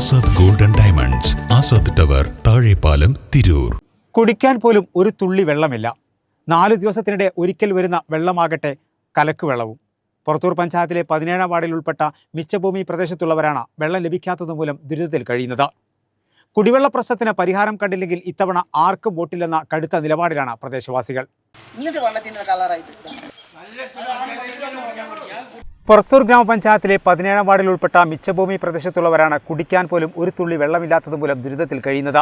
Azad golden diamonds Azad tower Thazhepalam Tirur. കുടിക്കാൻ പോലും ഒരു തുള്ളി വെള്ളമില്ല. നാല് ദിവസത്തിനിടെ ഒരിക്കൽ വരുന്ന വെള്ളമാകട്ടെ കലക്ക് വെള്ളവും. പുറത്തൂർ പഞ്ചായത്തിലെ പതിനേഴാം വാർഡിൽ ഉൾപ്പെട്ട മിച്ചഭൂമി പ്രദേശത്തുള്ളവരാണ് വെള്ളം ലഭിക്കാത്തത് മൂലം ദുരിതത്തിൽ കഴിയുന്നത്. കുടിവെള്ള പ്രശ്നത്തിന് പരിഹാരം കണ്ടില്ലെങ്കിൽ ഇത്തവണ ആർക്കും വോട്ടില്ലെന്ന കടുത്ത നിലപാടിലാണ് പ്രദേശവാസികൾ. പുറത്തൂർ ഗ്രാമപഞ്ചായത്തിലെ പതിനേഴാം വാർഡിൽ ഉൾപ്പെട്ട മിച്ചഭൂമി പ്രദേശത്തുള്ളവരാണ് കുടിക്കാൻ പോലും ഒരു തുള്ളി വെള്ളമില്ലാത്തത് മൂലം ദുരിതത്തിൽ കഴിയുന്നത്.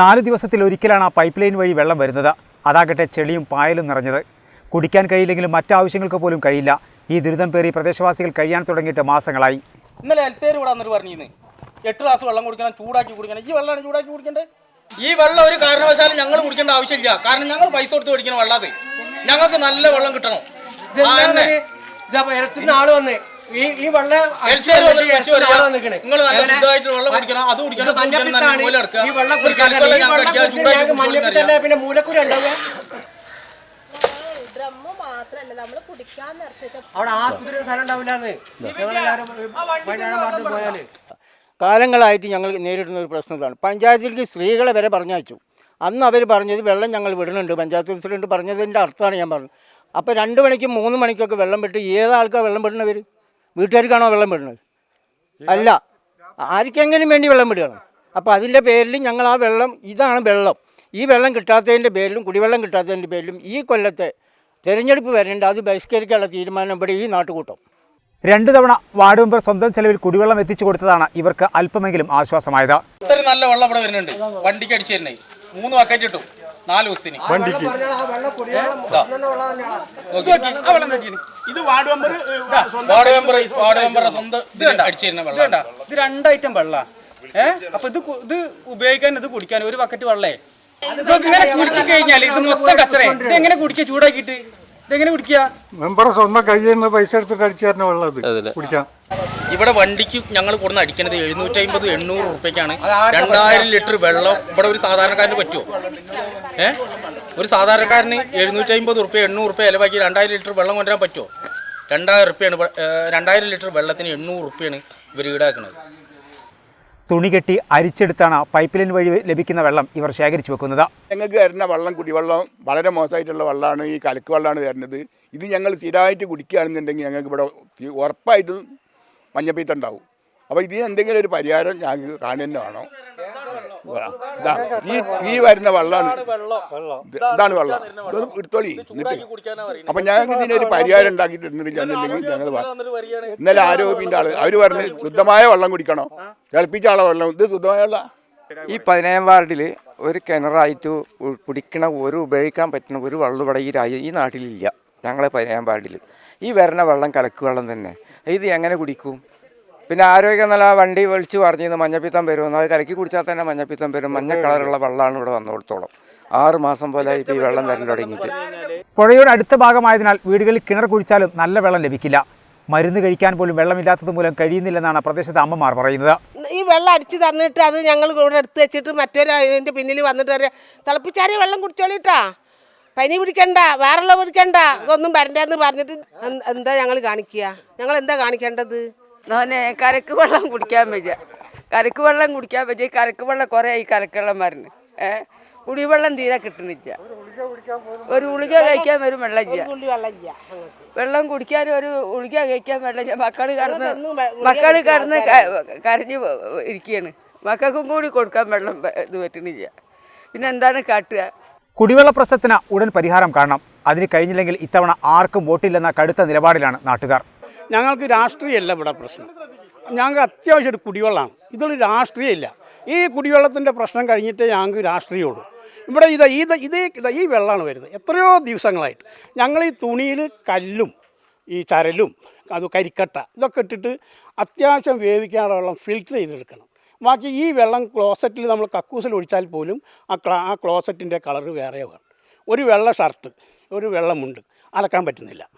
നാല് ദിവസത്തിൽ ഒരിക്കലാണ് പൈപ്പ് ലൈൻ വഴി വെള്ളം വരുന്നത്. അതാകട്ടെ ചെളിയും പായലും നിറഞ്ഞത്. കുടിക്കാൻ കഴിയില്ലെങ്കിലും മറ്റാവശ്യങ്ങൾക്ക് പോലും കഴിയില്ല. ഈ ദുരിതം പേറി പ്രദേശവാസികൾ കഴിയാൻ തുടങ്ങിയിട്ട് മാസങ്ങളായി. ഇന്നലെ എൽത്തേര് ഇവിടെ വന്നിട്ട് പറഞ്ഞിരുന്നു. എട്ട് ഗ്ലാസ് വെള്ളം കുടിക്കണം ചൂടാക്കി കുടിക്കണം. ഈ വെള്ളമാണ് ചൂടാക്കി കുടിക്കണ്ടേ? ഈ വെള്ളം ഒരു കാരണവശാലും ഞങ്ങൾ കുടിക്കേണ്ട ആവശ്യമില്ല. കാരണം ഞങ്ങൾ പൈസ കൊടുത്ത് മേടിക്കണം വെള്ളം അത്. ഞങ്ങൾക്ക് നല്ല വെള്ളം കിട്ടണം. ആ, തന്നെ. ഹെൽത്തിന് ആൾ വന്ന്. ഈ ഈ വെള്ളം ഇത് ഇത് മഞ്ഞപ്പിത്തല്ല. പിന്നെ മൂലക്കുരു ഉണ്ടാവുക. അവിടെ ആസ്പത്രി സ്ഥലം ഉണ്ടാവില്ലാന്ന്. ഞങ്ങളെല്ലാരും പതിനാറാം വാർഡിൽ പോയാൽ. കാലങ്ങളായിട്ട് ഞങ്ങൾ നേരിടുന്ന ഒരു പ്രശ്നം ഇതാണ്. പഞ്ചായത്തിലേക്ക് സ്ത്രീകളെ വരെ പറഞ്ഞയച്ചു. അന്ന് അവർ പറഞ്ഞത് വെള്ളം ഞങ്ങൾ വിടുന്നുണ്ട് പഞ്ചായത്ത് പ്രസിഡന്റ് പറഞ്ഞതിന്റെ അർത്ഥമാണ് ഞാൻ പറഞ്ഞത്. അപ്പോൾ രണ്ട് മണിക്കും മൂന്ന് മണിക്കൊക്കെ വെള്ളം വിട്ട് ഏതാൾക്കാണ് വെള്ളം പെടുന്നവർ വീട്ടുകാർക്കാണോ വെള്ളം പെടുന്നത് അല്ല. ആർക്കെങ്കിലും വേണ്ടി വെള്ളം വിടുകയാണ് അപ്പോൾ അതിന്റെ പേരിൽ ഞങ്ങൾ ആ വെള്ളം ഇതാണ് വെള്ളം. ഈ വെള്ളം കിട്ടാത്തതിന്റെ പേരിലും കുടിവെള്ളം കിട്ടാത്തതിന്റെ പേരിലും ഈ കൊല്ലത്തെ തിരഞ്ഞെടുപ്പ് വരേണ്ട അത് ബഹിഷ്കരിക്കാനുള്ള തീരുമാനം ഇവിടെ ഈ നാട്ടുകൂട്ടം. രണ്ടു തവണ വാർഡ് മെമ്പർ സ്വന്തം ചെലവിൽ കുടിവെള്ളം എത്തിച്ചു കൊടുത്തതാണ് ഇവർക്ക് അല്പമെങ്കിലും ആശ്വാസമായത്. ഇത്രയും നല്ല വെള്ളം ഇവിടെ വരുന്നുണ്ട്. വണ്ടിക്ക് അടിച്ചു തരണേ. മൂന്ന് വക്കറ്റ് ഇട്ടു. നാല് ദിവസത്തിന്. വണ്ടിക്ക്. ഇത്. Ward member ward member ward മെമ്പറുടെ സ്വന്തം അടിച്ചിരുന്ന വെള്ളം ഇത് രണ്ട് ഐറ്റം വെള്ള. ഏ? അപ്പൊ ഇത് കു- ഇത് ഉപയോഗിക്കാൻ ഇത് കുടിക്കാൻ ഒരു ബക്കറ്റ് വെള്ളേ. ഇതൊക്കെ ഇങ്ങനെ കുടിച്ചു കഴിഞ്ഞാൽ ഇത് മൊത്തം കച്ചറേ. ഇത് എങ്ങനെ കുടിക്കുക? ചൂടാക്കിയിട്ട്. ഇതെങ്ങനെ കുടിക്കുക? മെമ്പറെ സ്വന്തം കയ്യിൽ നിന്ന് പൈസ എടുത്തിട്ട് അടിച്ചു തരുന്ന വെള്ളം അത് കുടിക്കാം ഇവിടെ വണ്ടിക്ക് ഞങ്ങൾ കൊടുന്ന് അടിക്കണത് എഴുന്നൂറ്റി അമ്പത് എണ്ണൂറ് റുപ്യക്കാണ് രണ്ടായിരം ലിറ്റർ വെള്ളം ഇവിടെ ഒരു സാധാരണക്കാരന് പറ്റുമോ ഏ? ഒരു സാധാരണക്കാരന് എഴുന്നൂറ്റി അമ്പത് റുപ്യ എണ്ണൂറ് റുപ്യ ചിലവാക്കി രണ്ടായിരം ലിറ്റർ വെള്ളം കൊണ്ടുവരാൻ പറ്റുമോ രണ്ടായിരം റുപ്യാണ് രണ്ടായിരം ലിറ്റർ വെള്ളത്തിന് എണ്ണൂറ് റുപ്യാണ് ഇവർ ഈടാക്കുന്നത് തുണി കെട്ടി അരിച്ചെടുത്താണ് പൈപ്പ് ലൈൻ വഴി ലഭിക്കുന്ന വെള്ളം ഇവർ ശേഖരിച്ചു വെക്കുന്നത്. ഞങ്ങൾക്ക് വരുന്ന വെള്ളം കുടിവെള്ളം വളരെ മോശമായിട്ടുള്ള വെള്ളമാണ് ഈ കലക്ക് വെള്ളമാണ് വരുന്നത് ഇത് ഞങ്ങൾ സ്ഥിരമായിട്ട് കുടിക്കുകയാണെന്നുണ്ടെങ്കിൽ ഞങ്ങൾക്ക് ഇവിടെ ഉറപ്പായിട്ടും മഞ്ഞപ്പീത്ത ഉണ്ടാവും അപ്പോൾ ഇതിന് എന്തെങ്കിലും ഒരു പരിഹാരം ഞാൻ കാണുന്നതാണോ? വേണം ഈ ഈ വരുന്ന വെള്ളമാണ്. ഇത് ഇതാണ് വെള്ളം. ഇത് എടുത്തോളി എന്നിട്ട്. അപ്പം ഞങ്ങൾക്ക് ഇതിനൊരു പരിഹാരം ഉണ്ടാക്കി തന്നിട്ടുണ്ടെങ്കിൽ ഞങ്ങൾ ഇന്നലെ ആരോപിന്റെ ആൾ അവർ പറഞ്ഞ് ശുദ്ധമായ വെള്ളം കുടിക്കണോ? തിളപ്പിച്ച ആളെ വെള്ളം ഇത് ശുദ്ധമായ വെള്ളം? ഈ പതിനേഴാം വാർഡിൽ ഒരു കിണറായിട്ട് കുടിക്കണ ഒരു ഉപയോഗിക്കാൻ പറ്റുന്ന ഒരു വെള്ളം ഇവിടെ ഈ നാട്ടിലില്ല. ഞങ്ങളെ പറയാൻ പാടില്ല. ഈ വരുന്ന വെള്ളം കലക്ക് വെള്ളം തന്നെ. ഇത് എങ്ങനെ കുടിക്കും? പിന്നെ ആരോഗ്യം നല്ല വണ്ടി വിളിച്ച് പറഞ്ഞിരുന്നു മഞ്ഞപ്പിത്തം വരുമെന്ന് അത് കലക്കി കുടിച്ചാൽ തന്നെ മഞ്ഞപ്പിത്തം വരും. മഞ്ഞ കളറുള്ള വെള്ളമാണ് ഇവിടെ വന്നോടത്തോളം. ആറ് മാസം പോലെ ഇപ്പോൾ ഈ വെള്ളം വരൽ തുടങ്ങിയിട്ട്. പുഴയുടെ അടുത്ത ഭാഗമായതിനാൽ വീടുകളിൽ കിണർ കുഴിച്ചാലും നല്ല വെള്ളം ലഭിക്കില്ല. മരുന്ന് കഴിക്കാൻ പോലും വെള്ളമില്ലാത്തത് മൂലം കഴിയുന്നില്ലെന്നാണ് പ്രദേശത്തെ അമ്മമാർ പറയുന്നത്. ഈ വെള്ളം അടിച്ചു തന്നിട്ട് അത് ഞങ്ങൾ ഇവിടെ എടുത്ത് വെച്ചിട്ട് മറ്റൊരു അതിന്റെ പിന്നിൽ വന്നിട്ട് വരെ തിളപ്പിച്ചാറിയ വെള്ളം കുടിച്ചോളിട്ടാ. പനി പിടിക്കണ്ട വേറെയുള്ള പിടിക്കണ്ട. ഇതൊന്നും വരണ്ടെന്ന് പറഞ്ഞിട്ട് എന്താ ഞങ്ങൾ കാണിക്കുക ഞങ്ങൾ എന്താ കാണിക്കേണ്ടത്? നോനെ കരക്ക് വെള്ളം കുടിക്കാൻ പറ്റുക കരക്ക് വെള്ളം കുടിക്കാൻ പറ്റിയ കരക്ക് വെള്ളം കുറേ ഈ കരക്ക് വെള്ളം മരുന്ന് ഏ? കുടിവെള്ളം തീരെ കിട്ടുന്നില്ല. ഒരു ഉളിക കഴിക്കാൻ വരും വെള്ളമില്ല. വെള്ളം കുടിക്കാൻ ഒരു ഉളിക കഴിക്കാൻ വെള്ളം മക്കൾ കടന്ന് മക്കൾ കടന്ന് കരഞ്ഞ് ഇരിക്കുകയാണ് മക്കൾക്കും കൂടി കൊടുക്കാൻ വെള്ളം ഇത് പറ്റുന്നില്ല പിന്നെ എന്താണ് കാട്ടുക? കുടിവെള്ള പ്രശ്നത്തിന് ഉടൻ പരിഹാരം കാണണം. അതിന് കഴിഞ്ഞില്ലെങ്കിൽ ഇത്തവണ ആർക്കും വോട്ടില്ലെന്ന കടുത്ത നിലപാടിലാണ് നാട്ടുകാർ. ഞങ്ങൾക്ക് രാഷ്ട്രീയമല്ല ഇവിടെ പ്രശ്നം. ഞങ്ങൾക്ക് അത്യാവശ്യമായിട്ട് കുടിവെള്ളമാണ്. ഇതൊരു രാഷ്ട്രീയമില്ല. ഈ കുടിവെള്ളത്തിന്റെ പ്രശ്നം കഴിഞ്ഞിട്ടേ ഞങ്ങൾക്ക് രാഷ്ട്രീയമുള്ളൂ. ഇവിടെ ഇത് ഇത് ഇതേ ഇത് ഈ വെള്ളമാണ് വരുന്നത്. എത്രയോ ദിവസങ്ങളായിട്ട് ഞങ്ങൾ ഈ തുണിയിൽ കല്ലും ഈ ചരലും അത് കരിക്കട്ട ഇതൊക്കെ ഇട്ടിട്ട് അത്യാവശ്യം വേവിക്കാനുള്ള വെള്ളം ഫിൽറ്റർ ചെയ്തെടുക്കണം. ബാക്കി ഈ വെള്ളം ക്ലോസറ്റിൽ നമ്മൾ കക്കൂസിൽ ഒഴിച്ചാൽ പോലും ആ ക്ലാ ആ ക്ലോസറ്റിന്റെ കളറ് വേറെ വേണം. ഒരു വെള്ള ഷർട്ട് ഒരു വെള്ളമുണ്ട് അലക്കാൻ പറ്റുന്നില്ല.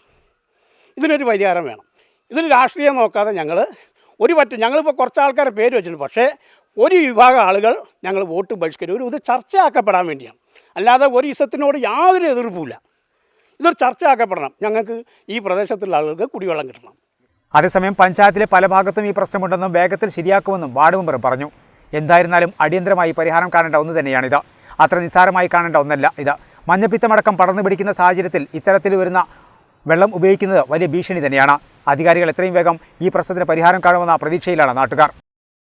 ഇതിനൊരു പരിഹാരം വേണം. ഇതിന് രാഷ്ട്രീയം നോക്കാതെ ഞങ്ങൾ ഒരു പറ്റും ഞങ്ങളിപ്പോൾ കുറച്ച് ആൾക്കാരെ പേര് വെച്ചിട്ടുണ്ട്. പക്ഷേ ഒരു വിഭാഗം ആളുകൾ ഞങ്ങൾ വോട്ട് ബഹിഷ്കരിക്കും ഒരു ഇത് ചർച്ചയാക്കപ്പെടാൻ വേണ്ടിയാണ്. അല്ലാതെ ഒരു ഇസത്തിനോട് യാതൊരു എതിർപ്പുമില്ല ഇതൊരു ചർച്ചയാക്കപ്പെടണം. ഞങ്ങൾക്ക് ഈ പ്രദേശത്തുള്ള ആളുകൾക്ക് കുടിവെള്ളം കിട്ടണം. അതേസമയം പഞ്ചായത്തിലെ പല ഭാഗത്തും ഈ പ്രശ്നമുണ്ടെന്നും വേഗത്തിൽ ശരിയാക്കുമെന്നും വാർഡ് മെമ്പർ പറഞ്ഞു. എന്തായിരുന്നാലും അടിയന്തരമായി പരിഹാരം കാണേണ്ട ഒന്ന് തന്നെയാണിത്. അത്ര നിസ്സാരമായി കാണേണ്ട ഒന്നല്ല ഇത്. മഞ്ഞപ്പിത്തമടക്കം പടർന്നു പിടിക്കുന്ന സാഹചര്യത്തിൽ ഇത്തരത്തിൽ വരുന്ന വെള്ളം ഉപയോഗിക്കുന്നത് വലിയ ഭീഷണി തന്നെയാണ്. അധികാരികൾ എത്രയും വേഗം ഈ പ്രശ്നത്തിന് പരിഹാരം കാണുമെന്ന പ്രതീക്ഷയിലാണ് നാട്ടുകാർ.